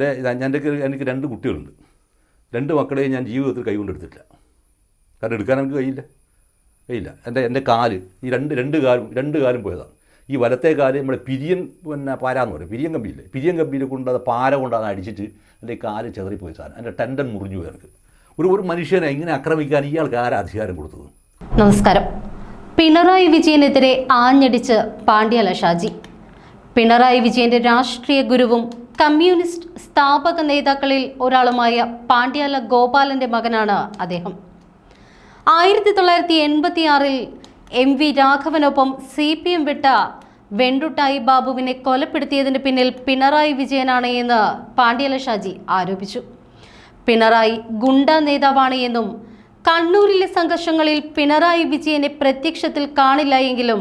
എന്റെ എനിക്ക് രണ്ട് കുട്ടികളുണ്ട്. രണ്ട് മക്കളെയും ഞാൻ ജീവിതത്തിൽ കൈകൊണ്ടെടുത്തിട്ടില്ല. കാരണം എടുക്കാൻ എനിക്ക് കഴിയില്ല. കഴിയില്ല. എന്റെ എന്റെ കാൽ ഈ രണ്ട് രണ്ട് കാലും രണ്ട് കാലും പോയതാണ്. ഈ വലത്തെ കാൽ നമ്മുടെ പിരിയൻ പിന്നെ പാരാന്ന് പറയും. പിരിയൻ കമ്പിയില്ലേ? പിരിയൻ കമ്പിയിൽ കൊണ്ട് അത് പാര കൊണ്ടാണ് അടിച്ചിട്ട് എന്റെ ഈ കാൽ ചെതറിപ്പോയി സാധനം. എന്റെ ടെൻഡൻ മുറിഞ്ഞു എനിക്ക്. ഒരു ഒരു മനുഷ്യനെ ഇങ്ങനെ ആക്രമിക്കാൻ ഇയാൾക്ക് ആരാ അധികാരം കൊടുത്തത്? നമസ്കാരം. പിണറായി വിജയനെതിരെ ആഞ്ഞടിച്ച് പാണ്ഡ്യാല ഷാജി പിണറായി വിജയന്റെ രാഷ്ട്രീയ ഗുരുവും കമ്മ്യൂണിസ്റ്റ് സ്ഥാപക നേതാക്കളിൽ ഒരാളുമായ പാണ്ഡ്യാല ഗോപാലന്റെ മകനാണ് അദ്ദേഹം. ആയിരത്തി തൊള്ളായിരത്തി എൺപത്തി ആറിൽ എം വി രാഘവനൊപ്പം സി പി എം വിട്ട വെണ്ടുട്ടായി ബാബുവിനെ കൊലപ്പെടുത്തിയതിന് പിന്നിൽ പിണറായി വിജയനാണ് എന്ന് പാണ്ഡ്യാല ഷാജി ആരോപിച്ചു. പിണറായി ഗുണ്ട നേതാവാണ് എന്നും കണ്ണൂരിലെ സംഘർഷങ്ങളിൽ പിണറായി വിജയനെ പ്രത്യക്ഷത്തിൽ കാണില്ല എങ്കിലും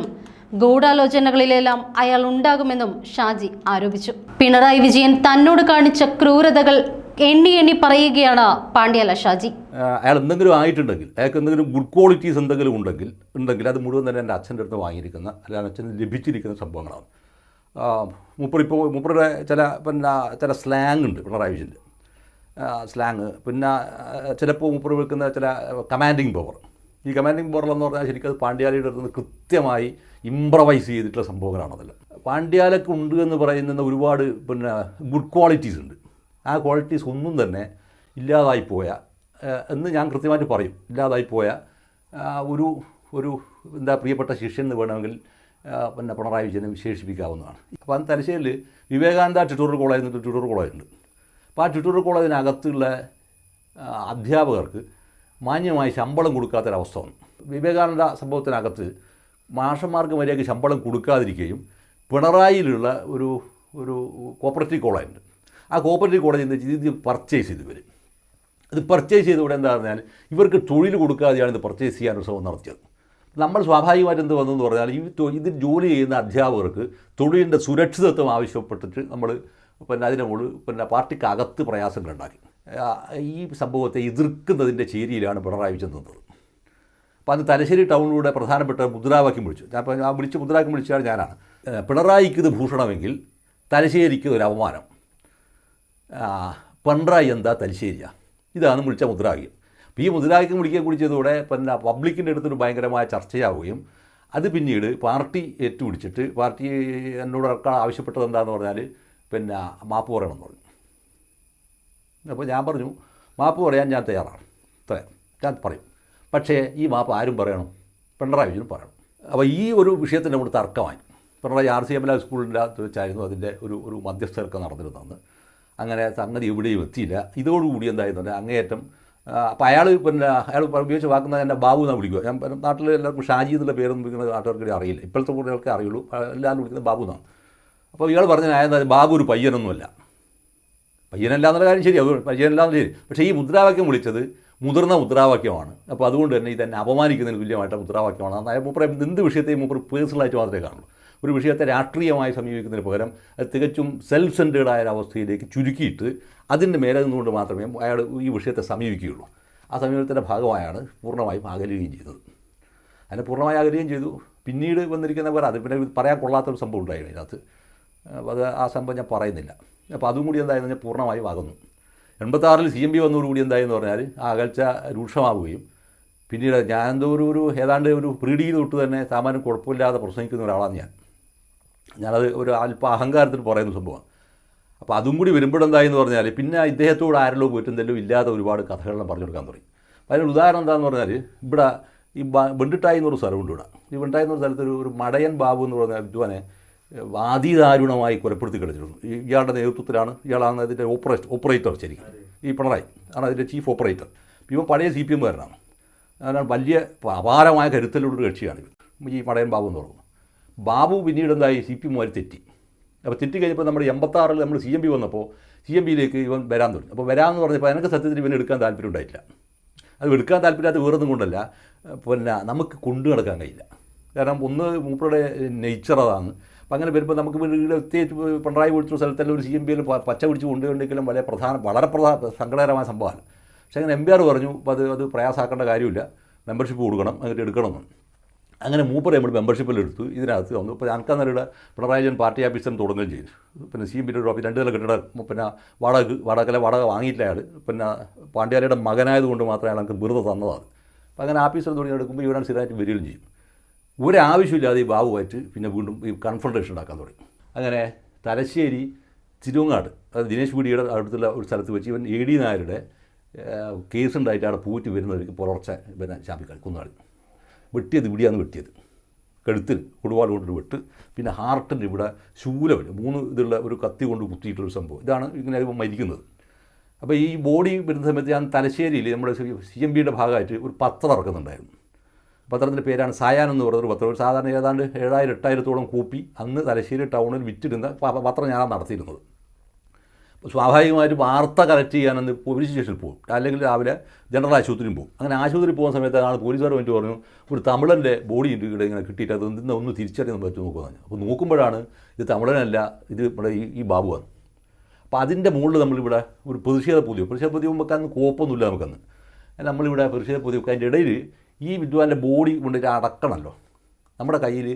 ഗൂഢാലോചനകളിലെല്ലാം അയാൾ ഉണ്ടാകുമെന്നും ഷാജി ആരോപിച്ചു. പിണറായി വിജയൻ തന്നോട് കാണിച്ച ക്രൂരതകൾ എണ്ണി എണ്ണി പറയുകയാണ് പാണ്ഡ്യാല ഷാജി. അയാൾ എന്തെങ്കിലും ആയിട്ടുണ്ടെങ്കിൽ അയാൾക്ക് എന്തെങ്കിലും ഗുഡ് ക്വാളിറ്റീസ് എന്തെങ്കിലും ഉണ്ടെങ്കിൽ ഉണ്ടെങ്കിൽ അത് മുഴുവൻ തന്നെ എന്റെ അച്ഛന്റെ അടുത്ത് വാങ്ങിയിരിക്കുന്ന അല്ലെങ്കിൽ അച്ഛന് ലഭിച്ചിരിക്കുന്ന സംഭവങ്ങളാണ്. മുപ്പറിപ്പോൾ മുപ്പറുടെ ചില പിന്നെ ചില സ്ലാങ് ഉണ്ട് പിണറായി വിജയന്റെ. സ്ലാങ് പിന്നെ ചിലപ്പോൾ മുപ്പർ വിൽക്കുന്ന ചില കമാൻഡിങ് പവർ ഈ കമാൻഡിങ് ബോർഡർ എന്ന് പറഞ്ഞാൽ ശരിക്കും അത് പാണ്ഡ്യാലയുടെ അടുത്ത് കൃത്യമായി ഇംപ്രവൈസ് ചെയ്തിട്ടുള്ള സംഭവങ്ങളാണതല്ല അതെല്ലാം പാണ്ഡ്യാലക്ക് ഉണ്ട് എന്ന് പറയുന്ന ഒരുപാട് പിന്നെ ഗുഡ് ക്വാളിറ്റീസ് ഉണ്ട്. ആ ക്വാളിറ്റീസ് ഒന്നും തന്നെ ഇല്ലാതായി പോയ എന്ന് ഞാൻ കൃത്യമായിട്ട് പറയും. ഇല്ലാതായി പോയ ഒരു ഒരു എന്താ പ്രിയപ്പെട്ട ശിഷ്യൻ എന്ന് വേണമെങ്കിൽ പിന്നെ പിണറായി വിജയനെ വിശേഷിപ്പിക്കാവുന്നതാണ്. അപ്പോൾ അന്ന് തലശ്ശേരിൽ വിവേകാനന്ദ ട്യൂട്ടോറിയൽ കോളേജ് എന്നിട്ട് ട്യൂട്ടോറിയൽ കോളേജ് ഉണ്ട് അപ്പോൾ ആ ട്യൂട്ടോറിയൽ കോളേജിനകത്തുള്ള അധ്യാപകർക്ക് മാന്യമായി ശമ്പളം കൊടുക്കാത്തൊരവസ്ഥ വന്നു. വിവേകാനന്ദ സംഭവത്തിനകത്ത് മാഷന്മാർക്ക് മര്യാദയ്ക്ക് ശമ്പളം കൊടുക്കാതിരിക്കുകയും പിണറായിലുള്ള ഒരു ഒരു കോപ്പറേറ്റീവ് കോളേജ് ഉണ്ട് ആ കോപ്പറേറ്റീവ് കോളേജ് നിന്ന് ഇത് പർച്ചേസ് ചെയ്ത് വരും ഇത് പർച്ചേസ് ചെയ്തവിടെ എന്താ പറഞ്ഞാൽ ഇവർക്ക് തൊഴിൽ കൊടുക്കാതെയാണ് ഇത് പർച്ചേസ് ചെയ്യാൻ ഒരു ശ്രമം നടത്തിയത്. നമ്മൾ സ്വാഭാവികമായിട്ട് എന്ത് വന്നെന്ന് പറഞ്ഞാൽ ഈ ഇതിൽ ജോലി ചെയ്യുന്ന അധ്യാപകർക്ക് തൊഴിലിന്റെ സുരക്ഷിതത്വം ആവശ്യപ്പെട്ടിട്ട് നമ്മൾ പിന്നെ അതിനെ പിന്നെ പാർട്ടിക്ക് അകത്ത് ആ, ഈ സംഭവത്തെ എതിർക്കുന്നതിന്റെ ചേരിയിലാണ് പിണറായി വിജയൻ നിന്നത്. അപ്പോൾ അന്ന് തലശ്ശേരി ടൗണിലൂടെ പ്രധാനപ്പെട്ട മുദ്രാവാക്യം വിളിച്ചു. ഞാൻ ആ വിളിച്ച് മുദ്രാവാക്യം വിളിച്ചാൽ ഞാനാണ്. പിണറായിക്ക് ഇത് ഭൂഷണമെങ്കിൽ തലശ്ശേരിക്ക് ഒരു അപമാനം. പിണറായി എന്താ തലശ്ശേരിയാ? ഇതാണ് വിളിച്ച മുദ്രാവാക്യം. അപ്പോൾ ഈ മുദ്രാവാക്യം വിളിക്കുക കൂടി ചെയ്തതോടെ പിന്നെ പബ്ലിക്കിന്റെ അടുത്തൊരു ഭയങ്കരമായ ചർച്ചയാവുകയും അത് പിന്നീട് പാർട്ടി ഏറ്റുപിടിച്ചിട്ട് പാർട്ടി എന്നോട് ആവശ്യപ്പെട്ടത് എന്താണെന്ന് പറഞ്ഞാൽ പിന്നെ മാപ്പ് പറയണമെന്ന് പറഞ്ഞു. അപ്പോൾ ഞാൻ പറഞ്ഞു മാപ്പ് പറയാൻ ഞാൻ തയ്യാറാണ്. തയ്യാർ ഞാൻ പറയും. പക്ഷേ ഈ മാപ്പ് ആരും പറയണം. പിണറായി വിജയനും പറയണം. അപ്പോൾ ഈ ഒരു വിഷയത്തിന്റെ നമ്മൾ തർക്കമായി. Pinarayi R C M L സ്കൂളിന്റെ അകത്ത് വെച്ചായിരുന്നു അതിന്റെ ഒരു ഒരു മധ്യസ്ഥരൊക്കെ നടന്നിരുന്നത് അങ്ങനെ സംഗതി എവിടെയും എത്തിയില്ല. ഇതോടുകൂടി എന്തായിരുന്നു അങ്ങേയറ്റം അപ്പോൾ അയാൾ പിന്നെ അയാൾ ഉപയോഗിച്ച വാക്കുന്ന എന്റെ ബാബു എന്നാണ് വിളിക്കുക. ഞാൻ നാട്ടിൽ എല്ലാവർക്കും ഷാജി എന്നുള്ള പേരൊന്നും വിളിക്കുന്ന നാട്ടുകാർക്ക് അറിയില്ല. ഇപ്പോഴത്തെ കുട്ടികൾക്ക് അറിയുള്ളൂ. എല്ലാവരും വിളിക്കുന്നത് ബാബു എന്നാണ്. അപ്പോൾ ഇയാൾ പറഞ്ഞ ആയത് ബാബു ഒരു പയ്യനൊന്നുമല്ല. പയ്യനല്ല എന്നുള്ള കാര്യം ശരി അത് പയ്യനല്ല എന്നുള്ള ശരി. പക്ഷേ ഈ മുദ്രാവാക്യം വിളിച്ചത് മുതിർന്ന മുദ്രാവാക്യമാണ്. അപ്പോൾ അതുകൊണ്ട് തന്നെ ഇത് തന്നെ അപമാനിക്കുന്നതിന് തുല്യമായിട്ട് മുദ്രാവാക്യമാണ്. അതായത് മൂപ്പറെ എന്ത് വിഷയത്തെയും മൂപ്പർ പേഴ്സണലായിട്ട് മാത്രമേ കാണുള്ളൂ. ഒരു വിഷയത്തെ രാഷ്ട്രീയമായി സമീപിക്കുന്നതിന് പകരം അത് തികച്ചും സെൽഫ് സെന്റേഡായ ഒരു അവസ്ഥയിലേക്ക് ചുരുക്കിയിട്ട് അതിന്റെ മേലെ നിന്നുകൊണ്ട് മാത്രമേ അയാൾ ഈ വിഷയത്തെ സമീപിക്കുകയുള്ളൂ. ആ സമീപനത്തിന്റെ ഭാഗമായാണ് പൂർണമായും അകലുകയും ചെയ്തത്. അതിനെ പൂർണമായി അകലുകയും ചെയ്തു. പിന്നീട് വന്നിരിക്കുന്ന പോലെ അത് പിന്നെ പറയാൻ കൊള്ളാത്തൊരു സംഭവം ഉണ്ടായിരുന്നു അതിനകത്ത്. അത് ആ സംഭവം ഞാൻ പറയുന്നില്ല. അപ്പോൾ അതും കൂടി എന്തായെന്ന് പറഞ്ഞാൽ പൂർണമായി വാകുന്നു എൺപത്താറിൽ സി എം പി വന്നതോടുകൂടി എന്തായെന്ന് പറഞ്ഞാൽ ആ അകൽച്ച രൂക്ഷമാവുകയും പിന്നീട് ഞാൻ എന്തോ ഒരു ഒരു ഏതാണ്ട് ഒരു പ്രീഡിയിൽ തൊട്ട് തന്നെ സാമാന്യം കുഴപ്പമില്ലാതെ പ്രസംഗിക്കുന്ന ഒരാളാണ് ഞാൻ. ഞാനത് ഒരു അല്പ അഹങ്കാരത്തിൽ പറയുന്ന സംഭവമാണ്. അപ്പോൾ അതും കൂടി വരുമ്പോഴെന്തായെന്ന് പറഞ്ഞാൽ പിന്നെ ഇദ്ദേഹത്തോട് ആരെല്ലോ പോയിട്ട് എന്തെങ്കിലും ഇല്ലാത്ത ഒരുപാട് കഥകളെല്ലാം പറഞ്ഞു കൊടുക്കാൻ തുടങ്ങി. അപ്പോൾ അതിന് ഉദാഹരണം എന്താണെന്ന് പറഞ്ഞാൽ ഇവിടെ ഈ വെണ്ടിട്ടായി എന്നൊരു സ്ഥലമുണ്ട് ഇവിടെ. ഈ വെണ്ടിട്ടായി എന്നൊരു സ്ഥലത്ത് ഒരു മടയൻ ബാബു എന്ന് പറഞ്ഞ വിദ്വാനെ വാതിദാരുണമായി കൊലപ്പെടുത്തി കളിച്ചിരുന്നു. ഇയാളുടെ നേതൃത്വത്തിലാണ് ഇയാളാണ് അതിന്റെ ഓപ്പറേറ്റ് ഓപ്പറേറ്റർ ശരിക്കും. ഈ പിണറായി ആണ് അതിന്റെ ചീഫ് ഓപ്പറേറ്റർ. ഇവൻ പഴയ സി പി എമ്മുകാരനാണ്. അതിനാണ് വലിയ അപാരമായ കരുത്തലുള്ള കക്ഷിയാണ് ഈ പടയൻ ബാബു എന്ന് പറയുന്നത്. ബാബു പിന്നീട് എന്തായി? സി പി എമ്മുകാർ തെറ്റി. അപ്പോൾ തെറ്റി കഴിഞ്ഞപ്പോൾ നമ്മുടെ എൺപത്താറിൽ നമ്മൾ സി എം പി വന്നപ്പോൾ സി എം പിയിലേക്ക് ഇവൻ വരാൻ തുടങ്ങി. അപ്പോൾ വരാമെന്ന് പറഞ്ഞപ്പോൾ എനിക്ക് സത്യത്തിൽ ഇവൻ എടുക്കാൻ താല്പര്യം ഉണ്ടായിട്ടില്ല. അത് എടുക്കാൻ താല്പര്യമില്ലാത്ത വേറൊന്നും കൊണ്ടല്ല. പിന്നെ നമുക്ക് കൊണ്ടു നടക്കാൻ കഴിയില്ല. കാരണം ഒന്ന് മൂപ്പരുടെ നേച്ചർ അതാണ്. അപ്പം അങ്ങനെ വരുമ്പോൾ നമുക്ക് പ്രത്യേകിച്ച് പിണറായി വിളിച്ച സ്ഥലത്തെല്ലാം ഒരു സി എം പിയിൽ പച്ച പിടിച്ച് കൊണ്ടുപോയിട്ടുണ്ടെങ്കിലും വളരെ പ്രധാന വളരെ പ്രധാന സങ്കടകരമായ സംഭവമാണ്. പക്ഷേ അങ്ങനെ എം പി ആർ പറഞ്ഞു അപ്പോൾ അത് അത് പ്രയാസാക്കേണ്ട കാര്യമില്ല. മെമ്പർഷിപ്പ് കൊടുക്കണം എന്നിട്ട് എടുക്കണമെന്ന്. അങ്ങനെ മൂപ്പർ നമ്മൾ മെമ്പർഷിപ്പിൽ എടുത്തു. ഇതിനകത്ത് വന്നു. അപ്പോൾ അനക്കന്നരയുടെ പിണറായി വിജയൻ പാർട്ടി ഓഫീസിൽ തുടങ്ങുകയും ചെയ്തു. പിന്നെ സി എം പിയുടെ ഓഫീസ് രണ്ട് നില കെട്ടിടം പിന്നെ വാടക വാടകല വാടക വാങ്ങിയിട്ടില്ല അയാൾ പിന്നെ പാണ്ഡ്യാലയുടെ മകനായതുകൊണ്ട് മാത്രമേ അയാൾ നമുക്ക് വെറുതെ തന്നതാണ്. അപ്പോൾ അങ്ങനെ ആഫീസിൽ തുടങ്ങി എടുക്കുമ്പോൾ ഇവരാണ് സ്ഥിരമായിട്ട് വരികയും ചെയ്യും. ഒരാവശ്യമില്ലാതെ ഈ ബാബുവായിട്ട് പിന്നെ വീണ്ടും ഈ കൺഫ്രണ്ടേഷൻ ഉണ്ടാക്കാൻ തുടങ്ങി. അങ്ങനെ തലശ്ശേരി തിരുവങ്ങാട് അത് ദിനേശ് പിടിയുടെ അടുത്തുള്ള ഒരു സ്ഥലത്ത് വെച്ച് ഇവൻ എ ഡി നായരുടെ കേസ് ഉണ്ടായിട്ട് അവിടെ പൂറ്റി വരുന്നവർക്ക് പുലർച്ച പിന്നെ ചാപ്പിക്കളി കുന്നാളി വെട്ടിയത് ഇവിടെയാണ് വെട്ടിയത്. കഴുത്തിൽ കൊടുവാൾ കൊണ്ടൊരു വെട്ട് പിന്നെ ഹാർട്ടിന്റെ ഇവിടെ ശൂലമില്ല മൂന്ന് ഇതുള്ള ഒരു കത്തി കൊണ്ട് കുത്തിയിട്ടുള്ളൊരു സംഭവം. ഇതാണ് ഇങ്ങനെ ഇവൻ മരിക്കുന്നത്. അപ്പോൾ ഈ ബോഡി വരുന്ന സമയത്ത് ഞാൻ തലശ്ശേരിയിൽ നമ്മുടെ സി എം ബിയുടെ ഭാഗമായിട്ട് ഒരു പത്രം ഇറക്കുന്നുണ്ടായിരുന്നു. പത്രത്തിന്റെ പേരാണ് സായാൻ എന്ന് പറഞ്ഞൊരു പത്രം. സാധാരണ ഏതാണ്ട് ഏഴായിരം എട്ടായിരത്തോളം കോപ്പി അന്ന് തലശ്ശേരി ടൗണിൽ വിറ്റിരുന്ന പത്രം ഞാനാണ് നടത്തിയിരുന്നത്. സ്വാഭാവികമായിട്ട് വാർത്ത കളക്ട് ചെയ്യാനെന്ന് പോലീസ് സ്റ്റേഷനിൽ പോകും. അല്ലെങ്കിൽ രാവിലെ ജനറൽ ആശുപത്രിയിൽ പോകും. അങ്ങനെ ആശുപത്രിയിൽ പോകുന്ന സമയത്ത് ആൾ പോലീസുകാർ വേണ്ടി പറഞ്ഞു ഒരു തമിഴന്റെ ബോഡി ഇവിടെ ഇങ്ങനെ കിട്ടിയിട്ട് അത് ഒന്ന് തിരിച്ചറിയാൻ പറ്റും നോക്കുക അപ്പോൾ നോക്കുമ്പോഴാണ് ഇത് തമിഴനല്ല ഇത് ഇവിടെ ഈ ഈ ബാബുവാണ് അപ്പോൾ അതിന്റെ മുകളിൽ നമ്മളിവിടെ ഒരു പ്രതിഷേധ പൊതിയോ പ്രതിഷേധ പൊതിയോ വെക്കാൻ കോപ്പൊന്നുമില്ല നമുക്കന്ന്. നമ്മളിവിടെ പ്രതിഷേധ പൊതി വെക്കാൻ അതിന്റെ ഇടയിൽ ഈ വിദ്വാന്റെ ബോഡി കൊണ്ടിട്ട് അടക്കണമല്ലോ നമ്മുടെ കയ്യിൽ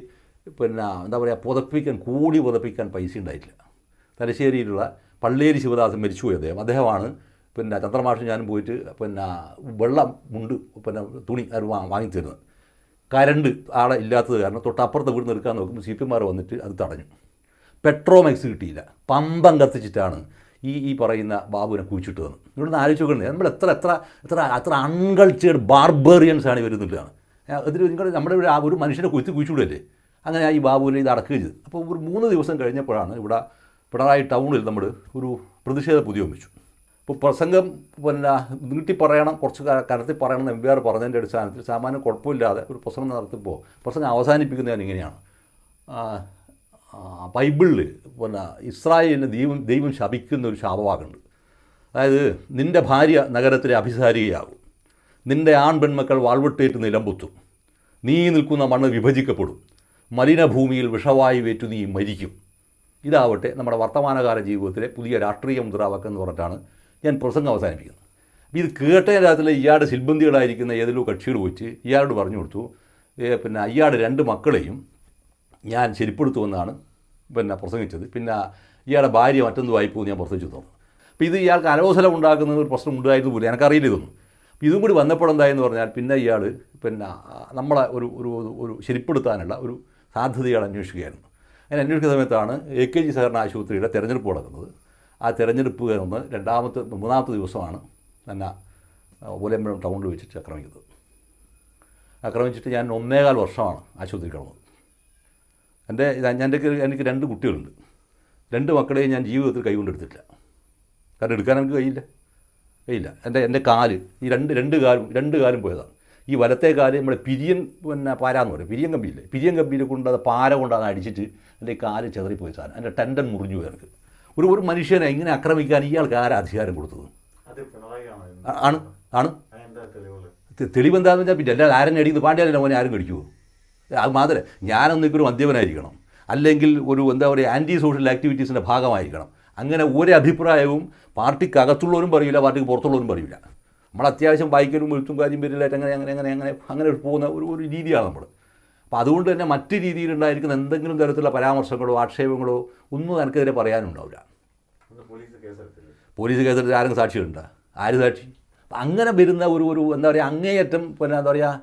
പിന്നെ എന്താ പറയുക പുതപ്പിക്കാൻ കൂടി പുതപ്പിക്കാൻ പൈസ ഉണ്ടായിട്ടില്ല. തലശ്ശേരിയിലുള്ള പള്ളേരി ശിവദാസൻ മരിച്ചുപോയി അദ്ദേഹം. അദ്ദേഹമാണ് പിന്നെ ചന്ദ്രമാഷും ഞാനും പോയിട്ട് പിന്നെ വെള്ളം മുണ്ട് പിന്നെ തുണി വാങ്ങിത്തരുന്നത്. കരണ്ട് ആടെ ഇല്ലാത്തത് കാരണം തൊട്ടപ്പുറത്ത് വീട് നിൽക്കാൻ നോക്കുമ്പോൾ സി പി വന്നിട്ട് അത് തടഞ്ഞു. പെട്രോമെക്സ് കിട്ടിയില്ല. പമ്പം കത്തിച്ചിട്ടാണ് ഈ ഈ പറയുന്ന ബാബുവിനെ കുഴിച്ചിട്ട് തന്നത് ഇവിടുന്ന് ആലോചിച്ച് നോക്കുന്നത് നമ്മൾ എത്ര എത്ര എത്ര അത്ര അൺകൾച്ചേർഡ് ബാർബേറിയൻസ് ആണ് വരുന്നില്ലാണ് അതിൽ നിങ്ങൾ നമ്മുടെ ഇവിടെ ആ ഒരു മനുഷ്യനെ കുത്തി കുഴിച്ചുവിടല്ലേ? അങ്ങനെ ഈ ബാബുവിനെ ഇത് അടക്കുകയും ചെയ്തു. അപ്പോൾ ഒരു മൂന്ന് ദിവസം കഴിഞ്ഞപ്പോഴാണ് ഇവിടെ പിണറായി ടൗണിൽ നമ്മൾ ഒരു പ്രതിഷേധ പുതിയ വെച്ചു ഇപ്പോൾ പ്രസംഗം പിന്നെ നീട്ടി പറയണം കുറച്ച് കരത്തിൽ പറയണം എം പി ആർ പറഞ്ഞതിന്റെ അടിസ്ഥാനത്തിൽ സാമാന്യം കുഴപ്പമില്ലാതെ ഒരു പ്രസംഗം നടത്തുമ്പോൾ പ്രസംഗം അവസാനിപ്പിക്കുന്നത് ഇങ്ങനെയാണ്. ബൈബിളിൽ പിന്നെ ഇസ്രായേലിന് ദൈവം ദൈവം ശപിക്കുന്ന ഒരു ശാപവാക്കുണ്ട് അതായത് നിന്റെ ഭാര്യ നഗരത്തിലെ അഭിസാരികയാകും. നിന്റെ ആൺ പെൺമക്കൾ വാൾവെട്ടേറ്റ് നിലമ്പുത്തും നീ നിൽക്കുന്ന മണ്ണ് വിഭജിക്കപ്പെടും. മലിനഭൂമിയിൽ വിഷവായുവേറ്റു നീ മരിക്കും. ഇതാവട്ടെ നമ്മുടെ വർത്തമാനകാല ജീവിതത്തിലെ പുതിയ രാഷ്ട്രീയ മുദ്രാവാക്യം എന്ന് പറഞ്ഞിട്ടാണ് ഞാൻ പ്രസംഗം അവസാനിപ്പിക്കുന്നത്. ഇത് കേട്ട രാത്രിയിലെ ഇയാളുടെ സിൽബന്ധികളായിരിക്കുന്ന ഏതെങ്കിലും കക്ഷികൾ വെച്ച് ഇയാളോട് പറഞ്ഞു കൊടുത്തു. പിന്നെ ഇയാളുടെ രണ്ട് മക്കളെയും ഞാൻ ശരിപ്പെടുത്തുമെന്നാണ് പിന്നെ പ്രസംഗിച്ചത്. പിന്നെ ഇയാളുടെ ഭാര്യ മറ്റൊന്ന് വായിപ്പോ ഞാൻ പ്രസംഗിച്ചു തോന്നുന്നു. അപ്പോൾ ഇത് ഇയാൾക്ക് അനവസരം ഉണ്ടാക്കുന്ന ഒരു പ്രശ്നം ഉണ്ടായിരുന്നു പോലും എനിക്കറിയില്ല ഇതൊന്നും. ഇതും കൂടി വന്നപ്പോഴെന്തായെന്ന് പറഞ്ഞാൽ പിന്നെ ഇയാൾ പിന്നെ നമ്മളെ ഒരു ഒരു ഒരു ശരിപ്പെടുത്താനുള്ള ഒരു സാധ്യത ഇയാൾ അന്വേഷിക്കുകയായിരുന്നു. അങ്ങനെ അന്വേഷിക്കുന്ന സമയത്താണ് എ കെ ജി സഹകരണ ആശുപത്രിയുടെ തെരഞ്ഞെടുപ്പ് നടക്കുന്നത്. ആ തിരഞ്ഞെടുപ്പ് കഴിഞ്ഞ് രണ്ടാമത്തെ മൂന്നാമത്തെ ദിവസമാണ് തന്നെ ഓലമ്പഴം ടൗണിൽ വെച്ചിട്ട് ആക്രമിക്കുന്നത്. ആക്രമിച്ചിട്ട് ഞാൻ ഒന്നേകാൽ വർഷമാണ് ആശുപത്രി കിടന്നത്. എന്റെ എന്റെ എനിക്ക് രണ്ട് കുട്ടികളുണ്ട്. രണ്ട് മക്കളെയും ഞാൻ ജീവിതത്തിൽ കൈകൊണ്ടെടുത്തിട്ടില്ല. കാരണം എടുക്കാൻ എനിക്ക് കഴിയില്ല. കഴിയില്ല. എന്റെ എന്റെ കാൽ ഈ രണ്ട് രണ്ട് കാലും രണ്ട് കാലും പോയതാണ്. ഈ വലത്തെ കാൽ നമ്മുടെ പിരിയൻ പിന്നെ പാര എന്ന് പറയും. പിരിയൻ കമ്പിയില്ലേ? പിരിയൻ കമ്പിയിൽ കൊണ്ട് അത് പാര കൊണ്ടാണ് അടിച്ചിട്ട് എന്റെ ഈ കാൽ ചെതറിപ്പോയി സാധനം. എന്റെ ടെൻഡൻ മുറിഞ്ഞു പോയി എനിക്ക്. ഒരു ഒരു മനുഷ്യനെ ഇങ്ങനെ ആക്രമിക്കാൻ ഇയാൾക്ക് ആരാ അധികാരം കൊടുത്തത്? അത് ആണ്? ആണ് തെളിവെന്താണെന്ന് വെച്ചാൽ പിന്നെ എല്ലാവരും ആരും അടിക്കുന്നത് പാണ്ഡ്യാലല്ലേ മോനെ ആരും കടിക്കുമോ അത് മാത്രമേ ഞാനൊന്നിക്കൊരു മദ്യപനായിരിക്കണം. അല്ലെങ്കിൽ ഒരു എന്താ പറയുക ആന്റി സോഷ്യൽ ആക്ടിവിറ്റീസിന്റെ ഭാഗമായിരിക്കണം. അങ്ങനെ ഒരു അഭിപ്രായവും പാർട്ടിക്ക് അകത്തുള്ളവരും പറയില്ല പാർട്ടിക്ക് പുറത്തുള്ളവരും പറയില്ല നമ്മൾ അത്യാവശ്യം വായിക്കലും എഴുത്തും കാര്യം വരില്ലായിട്ട് അങ്ങനെ അങ്ങനെ അങ്ങനെ അങ്ങനെ അങ്ങനെ പോകുന്ന ഒരു ഒരു രീതിയാണ് നമ്മൾ. അപ്പോൾ അതുകൊണ്ട് തന്നെ മറ്റ് രീതിയിലുണ്ടായിരിക്കുന്ന എന്തെങ്കിലും തരത്തിലുള്ള പരാമർശങ്ങളോ ആക്ഷേപങ്ങളോ ഒന്നും എനിക്കെതിരെ പറയാനുണ്ടാവില്ല. പോലീസ് കേസെടുത്ത് ആരെങ്കിലും സാക്ഷികളുണ്ട്? ആര് സാക്ഷി? അപ്പം അങ്ങനെ വരുന്ന ഒരു ഒരു എന്താ പറയുക അങ്ങേയറ്റം പിന്നെ എന്താ പറയുക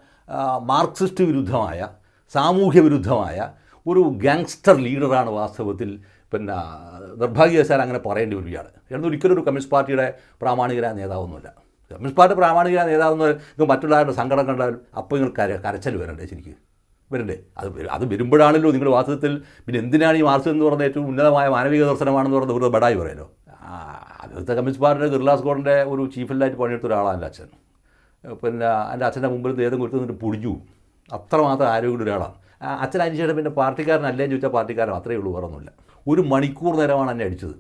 മാർക്സിസ്റ്റ് വിരുദ്ധമായ സാമൂഹ്യ വിരുദ്ധമായ ഒരു ഗാങ്സ്റ്റർ ലീഡറാണ് വാസ്തവത്തിൽ പിന്നെ നിർഭാഗ്യവശാൽ അങ്ങനെ പറയേണ്ടി വരും ഇയാൾ ഒരിക്കലും ഒരു കമ്മ്യൂണിസ്റ്റ് പാർട്ടിയുടെ പ്രാമാണികരായ നേതാവൊന്നുമില്ല. കമ്മ്യൂണിസ്റ്റ് പാർട്ടി പ്രാമാണികരായ നേതാവെന്ന് നിങ്ങൾക്ക് മറ്റുള്ളവരുടെ സങ്കടം കണ്ടാൽ അപ്പോൾ നിങ്ങൾ കര കരച്ചൽ വരണ്ടേ ശരിക്കും? വരണ്ടേ? അത് അത് വരുമ്പോഴാണല്ലോ നിങ്ങൾ വാസ്തവത്തിൽ പിന്നെ എന്തിനാണ് ഈ മാർക്സ് എന്ന് പറഞ്ഞ ഏറ്റവും ഉന്നതമായ മാനവിക ദർശനമാണെന്ന് പറഞ്ഞത് വെറുതെ ബടായി പറയലോ? ആ, അതിലത്തെ കമ്മ്യൂണിസ്റ്റ് പാർട്ടിയുടെ ഗിർലാസ് ഗോഡിന്റെ ഒരു ചീഫ് ചീഫിലായിട്ട് പണിയെടുത്ത ഒരാളാണ് എന്റെ അച്ഛൻ. പിന്നെ എന്റെ അച്ഛന്റെ മുമ്പിൽ ദേഹം കൊടുത്ത് നിന്നിട്ട് പൊടിഞ്ഞു. അത്രമാത്രം ആരോഗ്യമുള്ള ഒരാളാണ്. അച്ഛൻ അതിന് ശേഷം പിന്നെ പാർട്ടിക്കാരനല്ലേന്ന് ചോദിച്ചാൽ പാർട്ടിക്കാരൻ അത്രയേ ഉള്ളൂ വേറൊന്നുമില്ല. ഒരു മണിക്കൂർ നേരമാണ് എന്നെ അടിച്ചത്.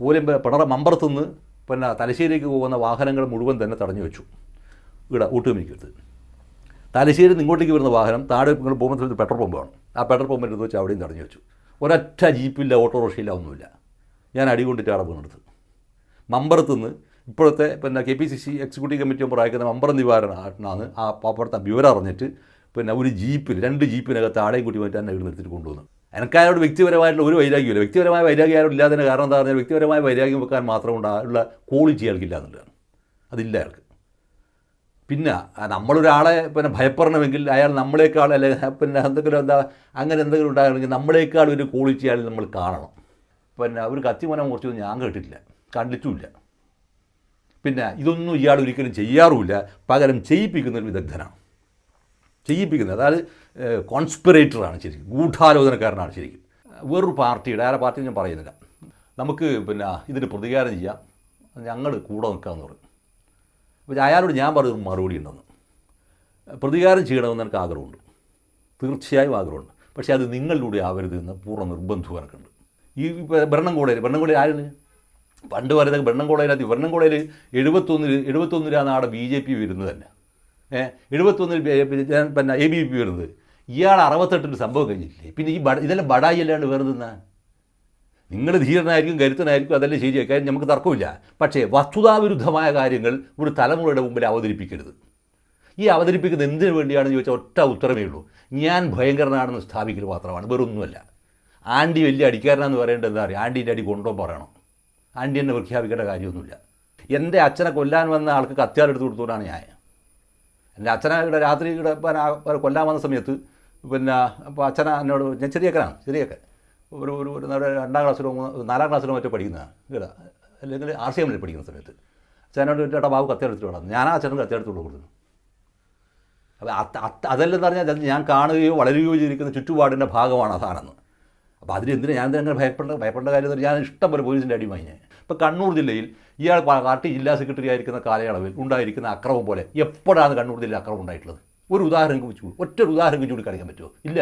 പോലും പിണറ മമ്പറത്തുനിന്ന് പിന്നെ തലശ്ശേരിക്ക് പോകുന്ന വാഹനങ്ങൾ മുഴുവൻ തന്നെ തടഞ്ഞു വെച്ചു. ഇവിടെ ഊട്ടുമിക്കടുത്ത് തലശ്ശേരി ഇങ്ങോട്ടേക്ക് വരുന്ന വാഹനം താഴെ നിങ്ങൾ പോകുമ്പോൾ പെട്രോൾ പമ്പാണ് ആ പെട്രോൾ പമ്പിന്റെ അടുത്ത് വെച്ച് അവിടെയും തടഞ്ഞു വെച്ചു. ഒരൊറ്റ ജീപ്പില്ല ഓട്ടോറിക്ഷയില്ല ഒന്നുമില്ല. ഞാൻ അടി കൊണ്ടിട്ട് അവിടെ വീണെടുത്ത്. മമ്പറത്ത് നിന്ന് ഇപ്പോഴത്തെ പിന്നെ K P C C executive committee member അയക്കുന്ന മമ്പറം ആണ് ആ അപ്പുറത്തെ വിവരം അറിഞ്ഞിട്ട് പിന്നെ ഒരു ജീപ്പിൽ രണ്ട് ജീപ്പിനകത്ത് ആളെയും കൂട്ടി മാറ്റാൻ ഇവിടെ നിർത്തിയിട്ട് കൊണ്ടുവന്നു. എനിക്കയാളോട് വ്യക്തിപരമായിട്ടുള്ള ഒരു വൈരാഗ്യമില്ല വ്യക്തിപരമായ വൈരാഗ്യം അയാളോട് ഇല്ലാതെ കാരണം എന്താ പറഞ്ഞാൽ വ്യക്തിപരമായ വൈരാഗ്യം വെക്കാൻ മാത്രം ഉള്ള ക്വാളിറ്റി അയാൾക്കില്ല എന്നുള്ളതാണ്. അതില്ല അയാൾക്ക്. പിന്നെ നമ്മളൊരാളെ പിന്നെ ഭയപ്പെടണമെങ്കിൽ അയാൾ നമ്മളെക്കാൾ അല്ലെങ്കിൽ പിന്നെ എന്തെങ്കിലും എന്താ അങ്ങനെ എന്തെങ്കിലും ഉണ്ടാകണമെങ്കിൽ നമ്മളെക്കാൾ ഒരു ക്വാളിറ്റി അയാൾ നമ്മൾ കാണണം. പിന്നെ ഒരു കത്തിമനം കുറച്ചൊന്നും ഞാൻ കേട്ടിട്ടില്ല. കണ്ടിട്ടുമില്ല. പിന്നെ ഇതൊന്നും ഇയാൾ ഒരിക്കലും ചെയ്യാറുമില്ല. പകരം ചെയ്യിപ്പിക്കുന്ന ഒരു വിദഗ്ധനാണ്. ചെയ്യിപ്പിക്കുന്നത്. അതായത് കോൺസ്പിറേറ്ററാണ് ശരിക്കും ഗൂഢാലോചനക്കാരനാണ് ശരിക്കും. വേറൊരു പാർട്ടിയുടെ ആരെ പാർട്ടി ഞാൻ പറയുന്നില്ല. നമുക്ക് പിന്നെ ഇതിന് പ്രതികാരം ചെയ്യാം. ഞങ്ങൾ കൂടെ നിൽക്കാമെന്ന് പറയും. അപ്പോൾ അയാളോട് ഞാൻ പറയുന്ന മറുപടി ഉണ്ടെന്ന്. പ്രതികാരം ചെയ്യണമെന്ന് എനിക്ക് ആഗ്രഹമുണ്ട്. തീർച്ചയായും ആഗ്രഹമുണ്ട്. പക്ഷേ അത് നിങ്ങളിലൂടെ ആവരുത് എന്ന് പൂർണ നിർബന്ധവും എനിക്കുണ്ട്. ഈ ഭരണംകോടയിൽ ഭരണംകോടയിൽ ആരാണ് പണ്ട് പറയുന്നത് ഭരണം ഭരണംകോടയിൽ എഴുപത്തൊന്നിൽ എഴുപത്തൊന്നിലാണ് അവിടെ ബി ജെ പി വരുന്നത് തന്നെ. എഴുപത്തൊന്നിൽ പിന്നെ എ ബി പി വരുന്നത്. ഇയാൾ അറുപത്തെട്ടിൽ സംഭവം കഴിഞ്ഞില്ലേ? പിന്നെ ഈ ബട ഇതെല്ലാം ബടായി അല്ലാണ്ട് വേറെ നിന്നാ നിങ്ങൾ ധീരനായിരിക്കും കരുത്തനായിരിക്കും അതെല്ലാം ശരിയായി കാര്യം നമുക്ക് തർക്കമില്ല. പക്ഷേ വസ്തുതാവിരുദ്ധമായ കാര്യങ്ങൾ ഒരു തലമുറയുടെ മുമ്പിൽ അവതരിപ്പിക്കരുത്. ഈ അവതരിപ്പിക്കുന്നത് എന്തിനു വേണ്ടിയാണെന്ന് ചോദിച്ചാൽ ഒറ്റ ഉത്തരമേ ഉള്ളൂ. ഞാൻ ഭയങ്കരനാണെന്ന് സ്ഥാപിക്കൽ മാത്രമാണ് വേറൊന്നുമല്ല. ആന്റി വലിയ അടിക്കാരനാന്ന് പറയേണ്ടത് എന്താ പറയുക ആന്റീന്റെ അടി കൊണ്ടോ പറയണം. ആന്റി എന്നെ പ്രഖ്യാപിക്കേണ്ട കാര്യമൊന്നുമില്ല. എന്റെ അച്ഛനെ കൊല്ലാൻ വന്ന ആൾക്ക് കത്തിയാൽ എടുത്ത് കൊടുത്തോണ്ടാണ് ഞാൻ എന്റെ അച്ഛനെ ഇവിടെ രാത്രി ഇവിടെ പിന്നെ കൊല്ലാൻ വന്ന സമയത്ത് പിന്നെ അപ്പോൾ അച്ഛന എന്നോട് ഞാൻ ചെറിയക്കനാണ് ചെറിയക്കൻ. ഒരു ഒരു ഒരു രണ്ടാം ക്ലാസ്സിലോ മൂന്ന് നാലാം ക്ലാസ്സിലോ മറ്റോ പഠിക്കുന്നതാണ് കേട്ടോ? അല്ലെങ്കിൽ ആർ സി എമ്മിൽ പഠിക്കുന്ന സമയത്ത്. അച്ഛനോട് ചേട്ടാ ബാബു കത്തിയെടുത്തിട്ട് വേണം ആ അച്ഛനും കത്തിയെടുത്തോണ്ട് കൊടുക്കുന്നു. അപ്പോൾ അത് അത് അതല്ലെന്ന് പറഞ്ഞാൽ അത് ഞാൻ കാണുകയോ വളരുകയോ ചെയ്തിരിക്കുന്ന ചുറ്റുപാടിന്റെ ഭാഗമാണ് അതാണെന്ന്. അപ്പോൾ അതിന് എന്തിനാ ഞാൻ തന്നെ ഭയപ്പെടേണ്ട ഭയപ്പെടേണ്ട കാര്യം എന്ന് പറഞ്ഞാൽ ഞാൻ ഇഷ്ടം പോലെ പോലീസിന്റെ അടിമായി ഞാൻ. ഇപ്പോൾ കണ്ണൂർ ജില്ലയിൽ ഇയാൾ പാർട്ടി ജില്ലാ സെക്രട്ടറി ആയിരിക്കുന്ന കാലയളവിൽ ഉണ്ടായിരിക്കുന്ന അക്രമം പോലെ എപ്പോഴാണ് കണ്ണൂർ ജില്ലയിൽ അക്രമം ഉണ്ടായിട്ടുള്ളത്? ഒരു ഉദാഹരണം വെച്ചു ഒറ്റ ഉദാഹരണം ചൂണ്ടിക്കാണിക്കാൻ പറ്റുമോ? ഇല്ല.